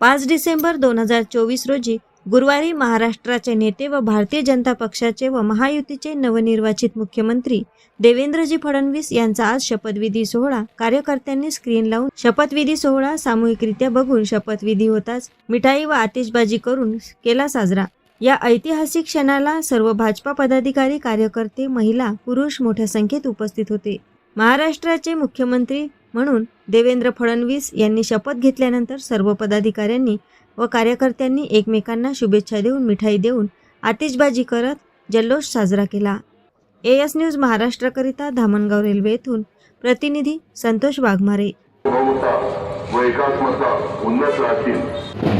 पाच डिसेंबर दोन हजार चोवीस रोजी गुरुवारी महाराष्ट्राचे नेते व भारतीय जनता पक्षाचे व महायुतीचे नवनिर्वाचित मुख्यमंत्री देवेंद्रजी फडणवीस यांचा आज शपथविधी सोहळा. कार्यकर्त्यांनी स्क्रीन लावून शपथविधी सोहळा सामूहिकरित्या बघून शपथविधी होताच मिठाई व आतिषबाजी करून केला साजरा. या ऐतिहासिक क्षणाला सर्व भाजपा पदाधिकारी कार्यकर्ते महिला पुरुष मोठ्या संख्येत उपस्थित होते. महाराष्ट्राचे मुख्यमंत्री म्हणून देवेंद्र फडणवीस यांनी शपथ घेतल्यानंतर सर्व पदाधिकाऱ्यांनी व कार्यकर्त्यांनी एकमेकांना शुभेच्छा देऊन मिठाई देऊन आतिषबाजी करत जल्लोष साजरा केला. ए एस न्यूज महाराष्ट्राकरिता धामणगाव रेल्वे येथून प्रतिनिधी संतोष वाघमारे. एकात्मता उन्नत राखील